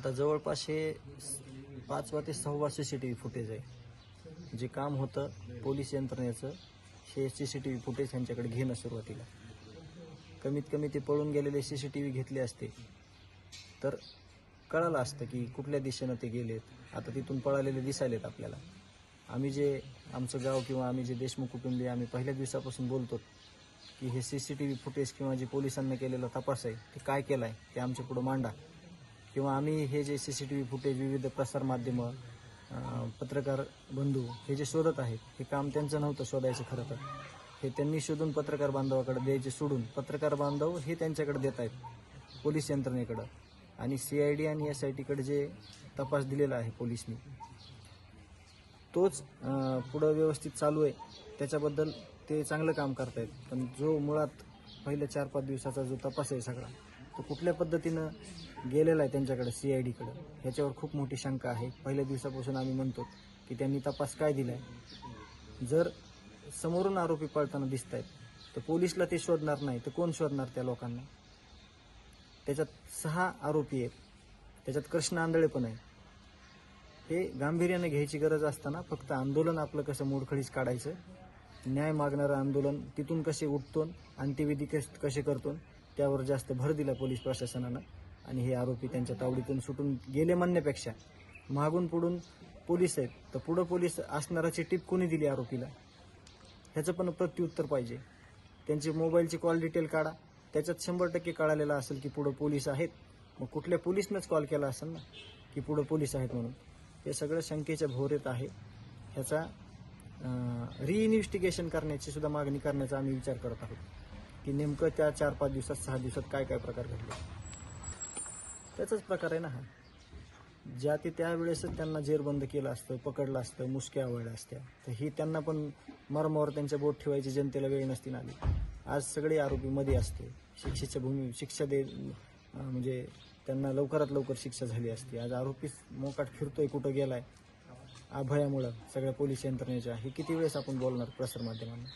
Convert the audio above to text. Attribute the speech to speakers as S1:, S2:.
S1: आता जवळपास हे पाचवा ते सहावा C C T V footage आहे. जे काम होतं पोलीस यंत्रणेचं हे C C T V footage यांच्याकडे घेणं सुरुवातीला. कमीत कमी ते पळून गेलेले सी सी टी व्ही घेतले असते. तर कळालं असतं की कुठल्या दिशेनं ते गेलेत. आता तिथून पळालेले दिसायलेत आपल्याला. आम्ही जे आमचं गाव किंवा आम्ही जे देशमुख कुटुंबीय आम्ही पहिल्या दिवसापासून बोलतो की हे C C T V footage किंवा जे पोलिसांनी केलेला तपास आहे ते काय केलं आहे ते आमच्या पुढं मांडा. किंवा आम्ही हे जे C C T V footage विविध प्रसारमाध्यमं पत्रकार बंधू हे जे शोधत आहेत हे काम त्यांचं नव्हतं शोधायचं खरं तर. हे त्यांनी शोधून पत्रकार बांधवाकडे द्यायचे सोडून पत्रकार बांधव हे त्यांच्याकडे देत आहेत पोलीस यंत्रणेकडं. आणि सी आय डी आणि एस आय टीकडे जे तपास दिलेला आहे पोलिसनी तोच पुढं व्यवस्थित चालू आहे. त्याच्याबद्दल ते चांगलं काम करतायत. पण जो मुळात पहिल्या चार पाच दिवसाचा जो तपास आहे सगळा तो कुठल्या पद्धतीनं गेलेला आहे त्यांच्याकडे सी आय डीकडं ह्याच्यावर खूप मोठी शंका आहे. पहिल्या दिवसापासून आम्ही म्हणतो की त्यांनी तपास काय दिला आहे जर समोरून आरोपी पळताना दिसत आहेत तर पोलिसला ते शोधणार नाही. तर कोण शोधणार त्या लोकांना? त्याच्यात सहा आरोपी आहेत. त्याच्यात कृष्ण आंधळे पण आहे हे गांभीर्याने घ्यायची गरज असताना फक्त आंदोलन आपलं कसं मोडखडीच काढायचं? न्याय मागणारं आंदोलन तिथून कसे उठतो अंत्यविधी कस कसे करतो त्यावर जास्त भर दिला पोलीस प्रशासनानं आणि हे आरोपी त्यांच्या तावडीतून सुटून गेले म्हणण्यापेक्षा मागून पुढून पोलीस आहेत. तर पुढं पोलीस असणाराची टीप कोणी दिली आरोपीला? ह्याचं पण प्रत्युत्तर पाहिजे. त्यांचे मोबाईलची कॉल डिटेल काढा. त्याच्यात शंभर टक्के कळालेलं असेल की पुढं पोलीस आहेत. मग कुठल्या पोलिसनंच कॉल केला असेल ना? की पुढं पोलीस आहेत म्हणून. हे सगळं शंकेच्या भोवरेत आहे. ह्याचा रिइन्व्हेस्टिगेशन करण्याची सुद्धा मागणी करण्याचा आम्ही विचार करत आहोत. की नेमकं त्या चार पाच दिवसात सहा दिवसात काय काय प्रकार घडले? त्याचाच प्रकार आहे ना हा. ज्या ते त्यावेळेसच त्यांना जेरबंद केलं असतं पकडलं असतं मुसक्या आवडल्या असत्या तर ही त्यांना पण मर्मावर त्यांच्या बोट ठेवायची जनतेला वेळ नसती ना आली. आज सगळे आरोपी मध्ये असते. शिक्षेच्या भूमी शिक्षा दे म्हणजे त्यांना लवकरात लवकर शिक्षा झाली असते. आज आरोपी मोकाट फिरतोय कुठं गेलाय? अभयामुळं सगळ्या पोलीस यंत्रणेच्या. हे किती वेळेस आपण बोलणार प्रसारमाध्यमांना